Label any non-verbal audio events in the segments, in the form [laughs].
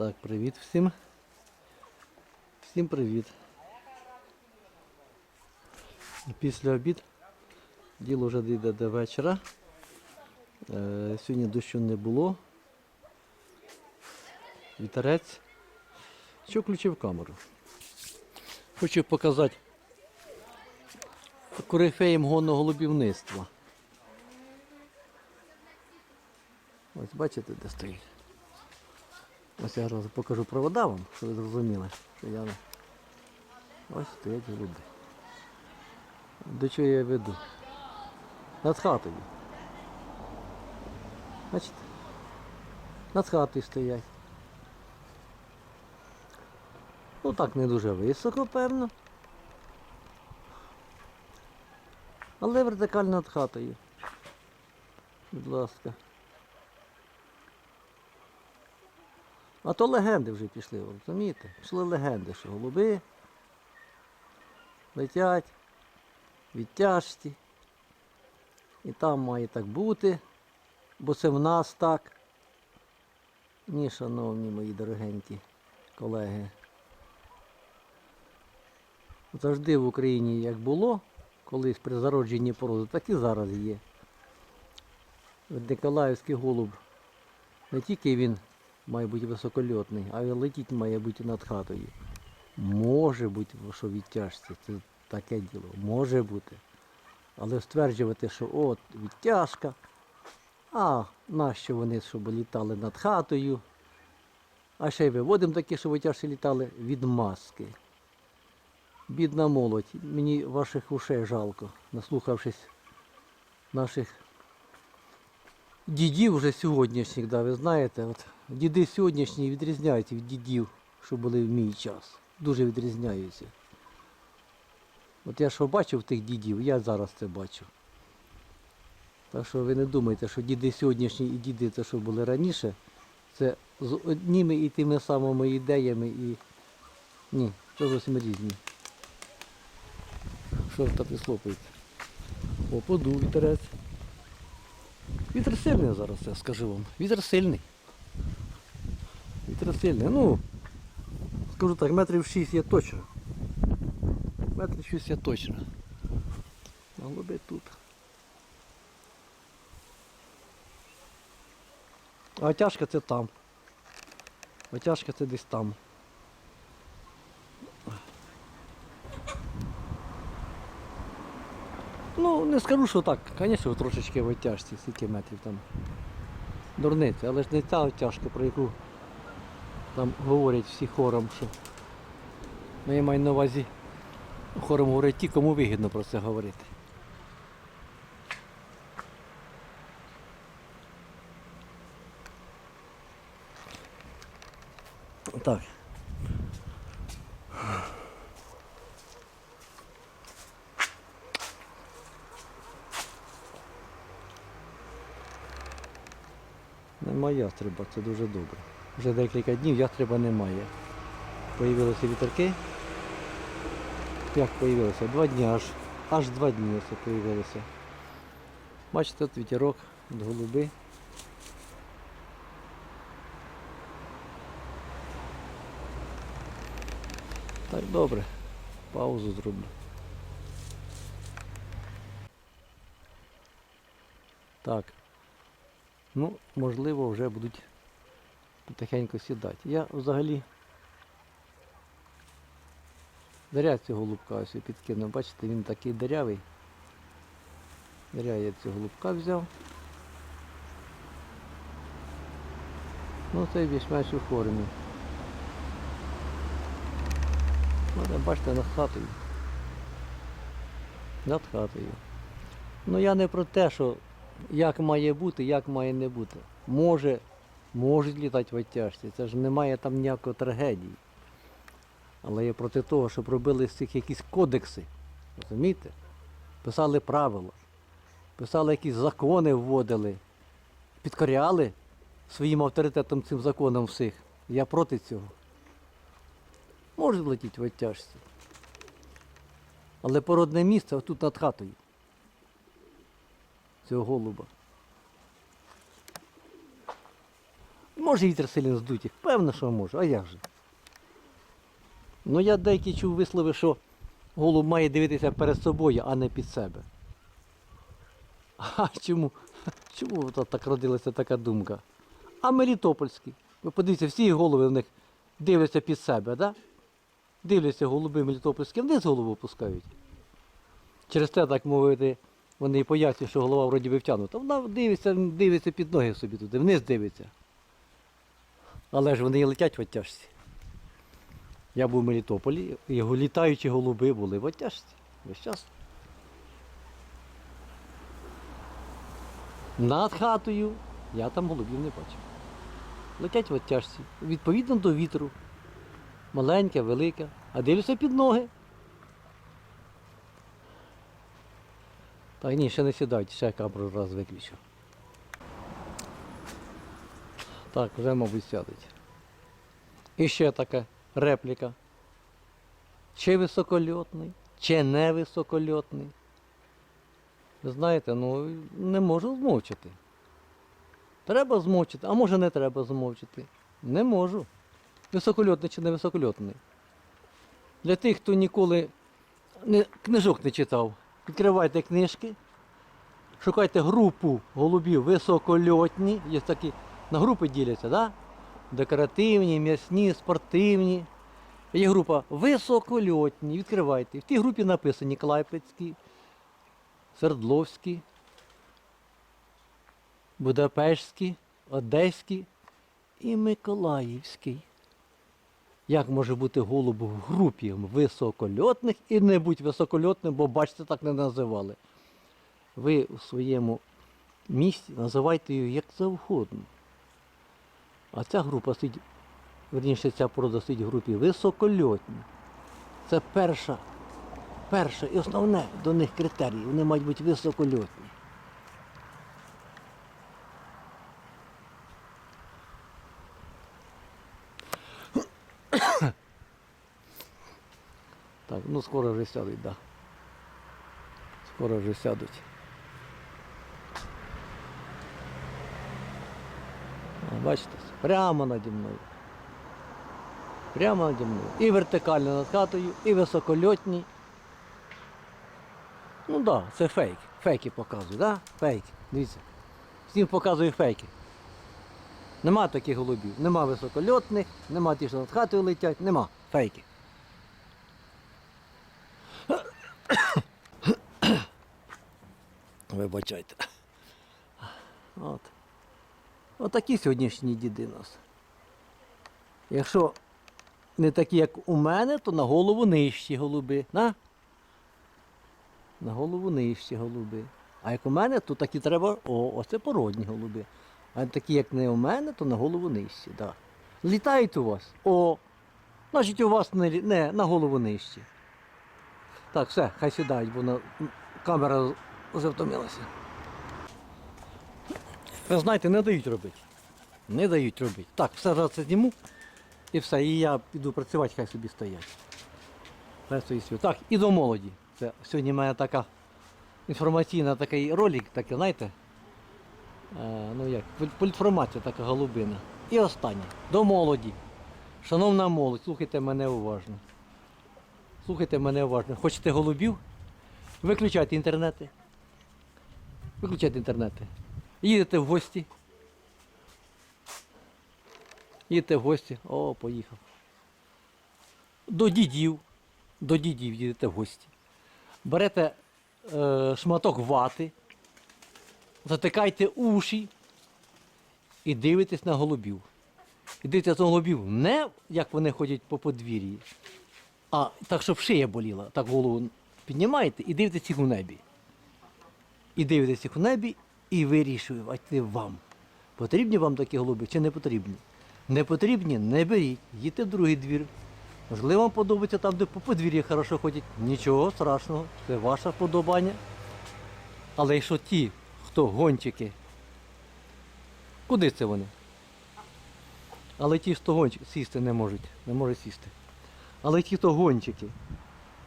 Так, привіт всім. Всім привіт. Після обід діло вже йде до вечора. Е, сьогодні дощу не було. Вітерець. Що включив камеру? Хочу показати корифеєм гонного голубівництва. Ось бачите, де стоїть. Ось я зараз покажу провода вам, щоб ви зрозуміли, що я. Ось стоять голуби. До чого я веду? Над хатою. Бачите? Над хатою стоять. Ну так не дуже високо, певно. Але вертикально над хатою. Будь ласка. А то легенди вже пішли, розумієте? Пішли легенди, що голуби летять відтяжці. І там має так бути, бо це в нас так. Ні, шановні мої дорогенькі колеги. Завжди в Україні як було, колись при зародженні породи, так і зараз є. Николаївський голуб не тільки він має бути високольотний, а летіть має бути над хатою. Може бути, що відтяжці, це таке діло, може бути. Але стверджувати, що от відтяжка, а нащо вони, щоб літали над хатою, а ще й виводимо такі, що витяжці літали від маски. Бідна молодь, мені ваших ушей жалко, наслухавшись наших дідів вже сьогоднішніх, да, ви знаєте, от діди сьогоднішні відрізняються від дідів, що були в мій час. Дуже відрізняються. От я що бачив тих дідів, я зараз це бачу. Так що ви не думайте, що діди сьогоднішні і діди, це що були раніше, це з одніми і тими самими ідеями і. Ні, це зовсім різні. Що так не слопаєте? О, подув вітерець. Вітер сильний зараз, я скажу вам. Вітер сильний. Вітер сильний. Ну, скажу так, метрів 6 є точно. Метрів 6 є точно. А Голуби тут. А отяжка це там. Отяжка це десь там. Ну, не скажу, що так, звісно, трошечки в отяжці, скільки метрів там. Дурниця, але ж не та отяжка, про яку там говорять всі хором, що. Ну, я маю на увазі, хором говорять ті, кому вигідно про це говорити. Так. Немає ястреба, це дуже добре. Вже декілька днів ястреба немає. Появилися вітерки. Як появилися? Два дні аж. Аж два дні ось появилися. Бачите, тут вітерок, тут голуби. Так, добре. Паузу зроблю. Так. Ну, можливо, вже будуть потихеньку сідати. Я взагалі даря цього голубка ось підкинув. Бачите, він такий дирявий. Даря я цього голубка взяв. Ну це більш-менш у формі. Ну, бачите, над хатою. Над хатою. Ну я не про те, що як має бути, як має не бути. Може, можуть літати в оттяжці, це ж немає там ніякої трагедії. Але я проти того, щоб робили з цих якісь кодекси. Розумієте? Писали правила, писали якісь закони, вводили, підкоряли своїм авторитетом цим законам всіх. Я проти цього. Можуть летіти в оттяжці. Але породне місце отут над хатою цього голуба. Може вітер сильно здуть їх, певно, що може, а як же? Ну я деякі чув вислови, що голуб має дивитися перед собою, а не під себе. А чому? [laughs] Чому так родилася така думка? А Мелітопольський. Ви подивіться, всі голови в них дивляться під себе, да? Дивляться голуби Мелітопольські, вниз голову опускають. Через те, так мовити, вони і пояснюють, що голова вроді би втягнута. Вона дивиться, дивиться під ноги собі туди, вниз дивиться. Але ж вони летять в оттяжці. Я був в Мелітополі, і літаючі голуби були в оттяжці. Весь час. Над хатою я там голубів не бачив. Летять в оттяжці, відповідно до вітру. Маленьке, велике, а дивлюся під ноги. Так ні, ще не сідають, ще камеру раз виключу. Так, вже, мабуть, сядуть. І ще така репліка. Чи високольотний, чи не високольотний. Ви знаєте, ну не можу змовчати. Треба змовчати, а може не треба змовчати. Не можу. Високольотний чи не високольотний. Для тих, хто ніколи книжок не читав, відкривайте книжки, шукайте групу голубів високольотні. Є такі на групи діляться, да? декоративні, м'ясні, спортивні. Є група високольотні. Відкривайте. В тій групі написані Клайпецькі, Свердловські, Будапештські, Одеські і Миколаївський. Як може бути голуб в групі високольотних і не будь високольотним, бо бачите, так не називали. Ви у своєму місті називайте її як завгодно. А ця група сидить, верніше, ця порода сидить в групі високольотні. Це перша, перше і основне до них критерій. Вони мають бути високольотні. Так, ну скоро вже сядуть, так. Да. Скоро вже сядуть. Бачите, прямо наді мною. Прямо наді мною. І вертикально над хатою, і високольотні. Ну так, да, це фейк. Фейки показую, да? Фейки. Дивіться. Всім показую фейки. Нема таких голубів. Нема високольотних, нема ті, що над хатою летять, нема. Фейки. [coughs] Вибачайте. [coughs] От. Отакі сьогоднішні діди нас. Якщо не такі, як у мене, то на голову нижчі голуби. На? На голову нижчі голуби. А як у мене, то такі треба. О, оце породні голуби. А такі, як не у мене, то на голову нижчі. Да. Літають у вас. О, значить у вас не, не на голову нижчі. Так, все, хай сідають, бо на... камера вже втомилася. Ви знаєте, не дають робити. Не дають робити. Так, все зараз це зніму і все. І я піду працювати, хай собі стоять. Так, і до молоді. Це сьогодні в мене така інформаційна такий ролик, такий, знаєте. Е, ну як, пол- політформація така голубина. І останнє. До молоді. Шановна молодь, слухайте мене уважно. Слухайте мене уважно. Хочете голубів? Виключайте інтернети. Виключайте інтернети. Їдете в гості. Їдете в гості. О, поїхав. До дідів. До дідів їдете в гості. Берете е, шматок вати, затикайте уші і дивитесь на голубів. І дивитесь на голубів не як вони ходять по подвір'ї, а так, щоб шия боліла. Так голову піднімаєте і дивитесь їх у небі. І дивитесь їх у небі і вирішуєте вам. Потрібні вам такі голуби чи не потрібні? Не потрібні, не беріть. Їдьте в другий двір. Можливо, вам подобається там, де по подвір'ї хорошо ходять. Нічого страшного, це ваше подобання. Але якщо ті, хто гончики, куди це вони? Але ті, хто гончики, сісти не можуть, не можуть сісти. Але ті, хто гончики,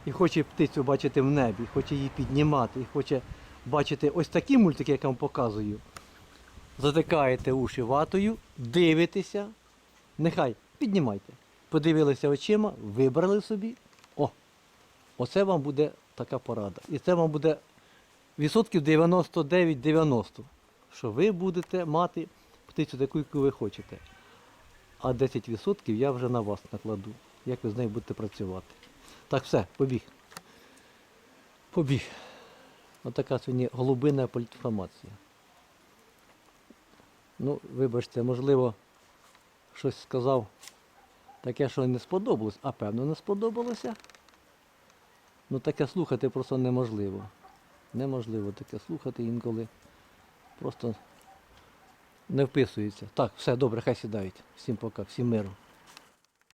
і хоче птицю бачити в небі, хоче її піднімати, і хоче бачити ось такі мультики, як я вам показую. затикаєте уші ватою, дивитеся. Нехай піднімайте. Подивилися очима, вибрали собі. О! Оце вам буде така порада. І це вам буде відсотків 99-90, що ви будете мати птицю таку, яку ви хочете. А 10% я вже на вас накладу, як ви з нею будете працювати. Так, все, побіг. Побіг. Отака сьогодні голубина політінформація. Ну, вибачте, можливо, щось сказав таке, що не сподобалось, а певно не сподобалося. Ну таке слухати просто неможливо. Неможливо таке слухати інколи. Просто не вписується. Так, все добре, хай сідають. Всім пока, всім миру.